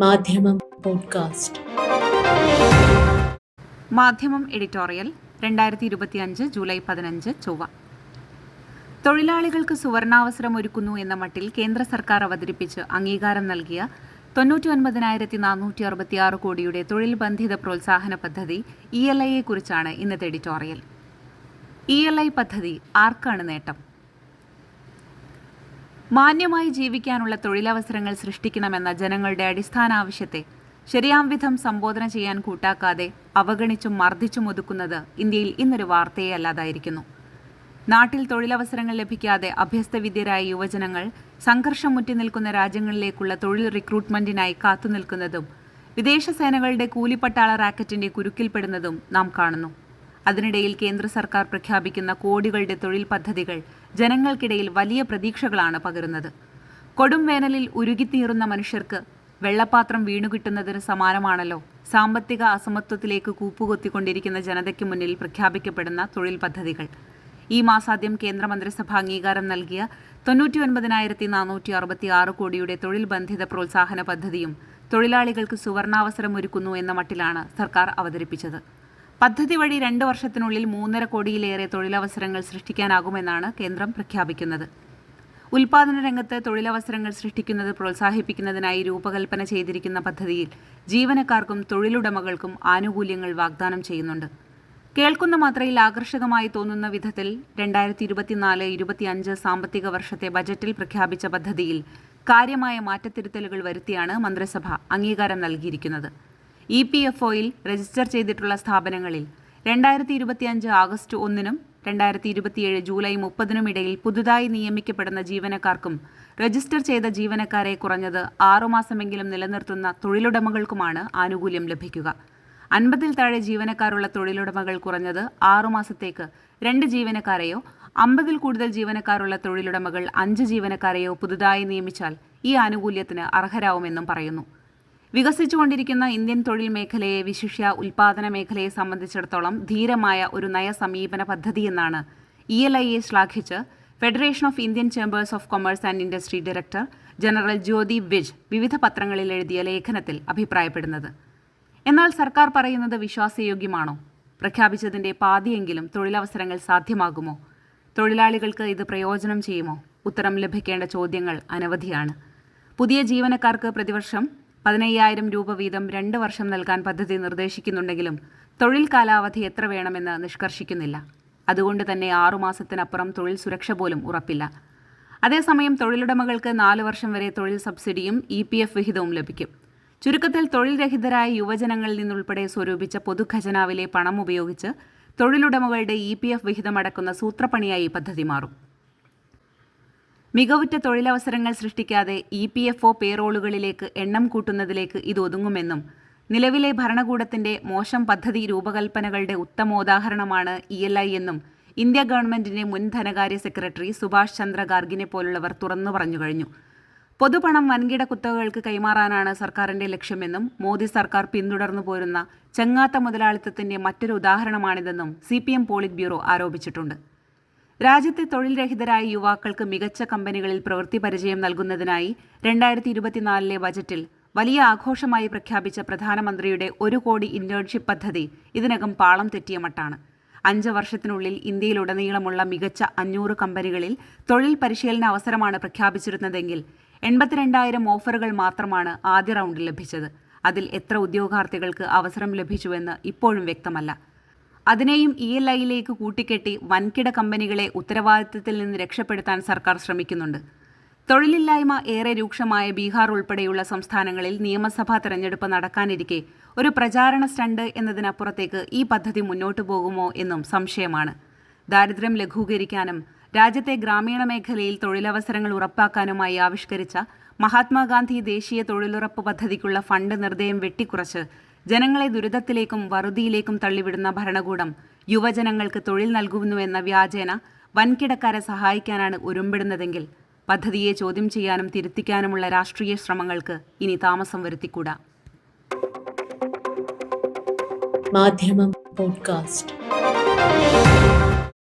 മാധ്യമം പോഡ്കാസ്റ്റ്. മാധ്യമം എഡിറ്റോറിയൽ രണ്ടായിരത്തി ഇരുപത്തിയഞ്ച് ജൂലൈ പതിനഞ്ച് ചൊവ്വ. തൊഴിലാളികൾക്ക് സുവർണാവസരം ഒരുക്കുന്നു എന്ന മട്ടിൽ കേന്ദ്ര സർക്കാർ അവതരിപ്പിച്ച് അംഗീകാരം നൽകിയ തൊണ്ണൂറ്റി ഒൻപതിനായിരത്തി നാനൂറ്റി അറുപത്തിയാറ് കോടിയുടെ തൊഴിൽ ബന്ധിത പ്രോത്സാഹന പദ്ധതി ഇ എൽ ഐയെ കുറിച്ചാണ് ഇന്നത്തെ എഡിറ്റോറിയൽ. ഇ എൽ ഐ പദ്ധതി ആർക്കാണ് നേട്ടം? മാന്യമായി ജീവിക്കാനുള്ള തൊഴിലവസരങ്ങൾ സൃഷ്ടിക്കണമെന്ന ജനങ്ങളുടെ അടിസ്ഥാന ആവശ്യത്തെ ശരിയാം വിധം സംബോധന ചെയ്യാൻ കൂട്ടാക്കാതെ അവഗണിച്ചും മർദ്ദിച്ചും ഒതുക്കുന്നത് ഇന്ത്യയിൽ ഇന്നൊരു വാർത്തയെ അല്ലാതായിരിക്കുന്നു നാട്ടിൽ തൊഴിലവസരങ്ങൾ ലഭിക്കാതെ അഭ്യസ്തവിദ്യരായ യുവജനങ്ങൾ സംഘർഷം മുറ്റി നിൽക്കുന്ന രാജ്യങ്ങളിലേക്കുള്ള തൊഴിൽ റിക്രൂട്ട്മെന്റിനായി കാത്തുനിൽക്കുന്നതും വിദേശ സേനകളുടെ കൂലിപ്പട്ടാള റാക്കറ്റിന്റെ കുരുക്കിൽപ്പെടുന്നതും നാം കാണുന്നു. അതിനിടയിൽ കേന്ദ്ര സർക്കാർ പ്രഖ്യാപിക്കുന്ന കോടികളുടെ തൊഴിൽ പദ്ധതികൾ ജനങ്ങൾക്കിടയിൽ വലിയ പ്രതീക്ഷകളാണ് പകരുന്നത്. കൊടും വേനലിൽ ഉരുകിത്തീറുന്ന മനുഷ്യർക്ക് വെള്ളപ്പാത്രം വീണുകിട്ടുന്നതിന് സമാനമാണല്ലോ സാമ്പത്തിക അസമത്വത്തിലേക്ക് കൂപ്പുകൊത്തിക്കൊണ്ടിരിക്കുന്ന ജനതയ്ക്ക് മുന്നിൽ പ്രഖ്യാപിക്കപ്പെടുന്ന തൊഴിൽ പദ്ധതികൾ. ഈ മാസാദ്യം കേന്ദ്രമന്ത്രിസഭ അംഗീകാരം നൽകിയ തൊണ്ണൂറ്റി ഒൻപതിനായിരത്തി നാനൂറ്റി അറുപത്തി ആറ് കോടിയുടെ തൊഴിൽ ബന്ധിത പ്രോത്സാഹന പദ്ധതിയും തൊഴിലാളികൾക്ക് സുവർണാവസരം ഒരുക്കുന്നു എന്ന മട്ടിലാണ് സർക്കാർ അവതരിപ്പിച്ചത്. പദ്ധതി വഴി രണ്ട് വർഷത്തിനുള്ളിൽ മൂന്നര കോടിയിലേറെ തൊഴിലവസരങ്ങൾ സൃഷ്ടിക്കാനാകുമെന്നാണ് കേന്ദ്രം പ്രഖ്യാപിക്കുന്നത്. ഉൽപാദന രംഗത്ത് തൊഴിലവസരങ്ങൾ സൃഷ്ടിക്കുന്നത് പ്രോത്സാഹിപ്പിക്കുന്നതിനായി രൂപകൽപ്പന ചെയ്തിരിക്കുന്ന പദ്ധതിയിൽ ജീവനക്കാർക്കും തൊഴിലുടമകൾക്കും ആനുകൂല്യങ്ങൾ വാഗ്ദാനം ചെയ്യുന്നുണ്ട്. കേൾക്കുന്ന മാത്രയിൽ ആകർഷകമായി തോന്നുന്ന വിധത്തിൽ രണ്ടായിരത്തി ഇരുപത്തിനാല് ഇരുപത്തിയഞ്ച് സാമ്പത്തിക വർഷത്തെ ബജറ്റിൽ പ്രഖ്യാപിച്ച പദ്ധതിയിൽ കാര്യമായ മാറ്റത്തിരുത്തലുകൾ വരുത്തിയാണ് മന്ത്രിസഭ അംഗീകാരം നൽകിയിരിക്കുന്നത്. ഇ പി എഫ് ഒയിൽ രജിസ്റ്റർ ചെയ്തിട്ടുള്ള സ്ഥാപനങ്ങളിൽ രണ്ടായിരത്തി ഇരുപത്തിയഞ്ച് ആഗസ്റ്റ് ഒന്നിനും രണ്ടായിരത്തി ഇരുപത്തിയേഴ് ജൂലൈ മുപ്പതിനും ഇടയിൽ പുതുതായി നിയമിക്കപ്പെടുന്ന ജീവനക്കാർക്കും രജിസ്റ്റർ ചെയ്ത ജീവനക്കാരെ കുറഞ്ഞത് ആറുമാസമെങ്കിലും നിലനിർത്തുന്ന തൊഴിലുടമകൾക്കുമാണ് ആനുകൂല്യം ലഭിക്കുക. അൻപതിൽ താഴെ ജീവനക്കാരുള്ള തൊഴിലുടമകൾ കുറഞ്ഞത് ആറുമാസത്തേക്ക് രണ്ട് ജീവനക്കാരെയോ അമ്പതിൽ കൂടുതൽ ജീവനക്കാരുള്ള തൊഴിലുടമകൾ അഞ്ച് ജീവനക്കാരെയോ പുതുതായി നിയമിച്ചാൽ ഈ ആനുകൂല്യത്തിന് അർഹരാവുമെന്നും പറയുന്നു. വികസിച്ചുകൊണ്ടിരിക്കുന്ന ഇന്ത്യൻ തൊഴിൽ മേഖലയെ വിശിഷ്യ ഉൽപാദന മേഖലയെ സംബന്ധിച്ചിടത്തോളം ധീരമായ ഒരു നയ സമീപന പദ്ധതിയെന്നാണ് ഇ എൽ ഐയെ ശ്ലാഘിച്ച് federation of Indian chambers of commerce and industry director general Jyoti Vij വിവിധ പത്രങ്ങളിൽ എഴുതിയ ലേഖനത്തിൽ അഭിപ്രായപ്പെടുന്നത്. എന്നാൽ സർക്കാർ പറയുന്നത് വിശ്വാസയോഗ്യമാണോ? പ്രഖ്യാപിച്ചതിന്റെ പാതിയെങ്കിലും തൊഴിലവസരങ്ങൾ സാധ്യമാകുമോ? തൊഴിലാളികൾക്ക് ഇത് പ്രയോജനം ചെയ്യുമോ? ഉത്തരം ലഭിക്കേണ്ട ചോദ്യങ്ങൾ അനവധിയാണ്. പുതിയ ജീവനക്കാർക്ക് പ്രതിവർഷം പതിനയ്യായിരം രൂപ വീതം രണ്ട് വർഷം നൽകാൻ പദ്ധതി നിർദ്ദേശിക്കുന്നുണ്ടെങ്കിലും തൊഴിൽ കാലാവധി എത്ര വേണമെന്ന് നിഷ്കർഷിക്കുന്നില്ല. അതുകൊണ്ട് തന്നെ ആറുമാസത്തിനപ്പുറം തൊഴിൽ സുരക്ഷ പോലും ഉറപ്പില്ല. അതേസമയം തൊഴിലുടമകൾക്ക് നാല് വർഷം വരെ തൊഴിൽ സബ്സിഡിയും ഇ പി എഫ് വിഹിതവും ലഭിക്കും. ചുരുക്കത്തിൽ തൊഴിൽ രഹിതരായ യുവജനങ്ങളിൽ നിന്നുൾപ്പെടെ സ്വരൂപിച്ച പൊതുഖജനാവിലെ പണം ഉപയോഗിച്ച് തൊഴിലുടമകളുടെ ഇ പി എഫ് വിഹിതമടക്കുന്ന സൂത്രപ്പണിയായി പദ്ധതി മാറും. മികവുറ്റ തൊഴിലവസരങ്ങൾ സൃഷ്ടിക്കാതെ ഇ പി എഫ് ഒ പേറോളുകളിലേക്ക് എണ്ണം കൂട്ടുന്നതിലേക്ക് ഇത് ഒതുങ്ങുമെന്നും നിലവിലെ ഭരണകൂടത്തിന്റെ മോശം പദ്ധതി രൂപകൽപ്പനകളുടെ ഉത്തമോദാഹരണമാണ് ഇ എൽ ഐ എന്നും ഇന്ത്യ ഗവൺമെന്റിന്റെ മുൻ ധനകാര്യ സെക്രട്ടറി സുഭാഷ് ചന്ദ്ര ഗാർഗിനെ പോലുള്ളവർ തുറന്നു പറഞ്ഞു കഴിഞ്ഞു. പൊതുപണം വൻകിട കുത്തകകൾക്ക് കൈമാറാനാണ് സർക്കാരിന്റെ ലക്ഷ്യമെന്നും മോദി സർക്കാർ പിന്തുടർന്നു പോരുന്ന ചെങ്ങാത്ത മുതലാളിത്തത്തിന്റെ മറ്റൊരു ഉദാഹരണമാണിതെന്നും C P M polit bureau ആരോപിച്ചിട്ടുണ്ട്. രാജ്യത്തെ തൊഴിൽ രഹിതരായ യുവാക്കൾക്ക് മികച്ച കമ്പനികളിൽ പ്രവൃത്തി പരിചയം നൽകുന്നതിനായി രണ്ടായിരത്തി ഇരുപത്തിനാലിലെ ബജറ്റിൽ വലിയ ആഘോഷമായി പ്രഖ്യാപിച്ച പ്രധാനമന്ത്രിയുടെ ഒരു കോടി ഇന്റേൺഷിപ്പ് പദ്ധതി ഇതിനകം പാളം തെറ്റിയ മട്ടാണ്. അഞ്ച് വർഷത്തിനുള്ളിൽ ഇന്ത്യയിലുടനീളമുള്ള മികച്ച അഞ്ഞൂറ് കമ്പനികളിൽ തൊഴിൽ പരിശീലന അവസരമാണ് പ്രഖ്യാപിച്ചിരുന്നതെങ്കിൽ എൺപത്തിരണ്ടായിരം ഓഫറുകൾ മാത്രമാണ് ആദ്യ റൗണ്ടിൽ ലഭിച്ചത്. അതിൽ എത്ര ഉദ്യോഗാർത്ഥികൾക്ക് അവസരം ലഭിച്ചുവെന്ന് ഇപ്പോഴും വ്യക്തമല്ല. അതിനെയും ഇ എൽ ഐയിലേക്ക് കൂട്ടിക്കെട്ടി വൻകിട കമ്പനികളെ ഉത്തരവാദിത്തത്തിൽ നിന്ന് രക്ഷപ്പെടുത്താൻ സർക്കാർ ശ്രമിക്കുന്നുണ്ട്. തൊഴിലില്ലായ്മ ഏറെ രൂക്ഷമായ ബീഹാർ ഉൾപ്പെടെയുള്ള സംസ്ഥാനങ്ങളിൽ നിയമസഭാ തെരഞ്ഞെടുപ്പ് നടക്കാനിരിക്കെ ഒരു പ്രചാരണ സ്റ്റണ്ട് എന്നതിനപ്പുറത്തേക്ക് ഈ പദ്ധതി മുന്നോട്ടു പോകുമോ എന്നും സംശയമാണ്. ദാരിദ്ര്യം ലഘൂകരിക്കാനും രാജ്യത്തെ ഗ്രാമീണ മേഖലയിൽ തൊഴിലവസരങ്ങൾ ഉറപ്പാക്കാനുമായി ആവിഷ്കരിച്ച മഹാത്മാഗാന്ധി ദേശീയ തൊഴിലുറപ്പ് പദ്ധതിക്കുള്ള ഫണ്ട് നിർദ്ദയം വെട്ടിക്കുറച്ച് ജനങ്ങളെ ദുരിതത്തിലേക്കും വറുതിയിലേക്കും തള്ളിവിടുന്ന ഭരണകൂടം യുവജനങ്ങൾക്ക് തൊഴിൽ നൽകുന്നുവെന്ന വ്യാജേന വൻകിടക്കാരെ സഹായിക്കാനാണ് ഉരുമ്പിടുന്നതെങ്കിൽ പദ്ധതിയെ ചോദ്യം ചെയ്യാനും തിരുത്തിക്കാനുമുള്ള രാഷ്ട്രീയ ശ്രമങ്ങൾക്ക് ഇനി താമസം വരുത്തിക്കൂടാ. മാധ്യമം പോഡ്കാസ്റ്റ്.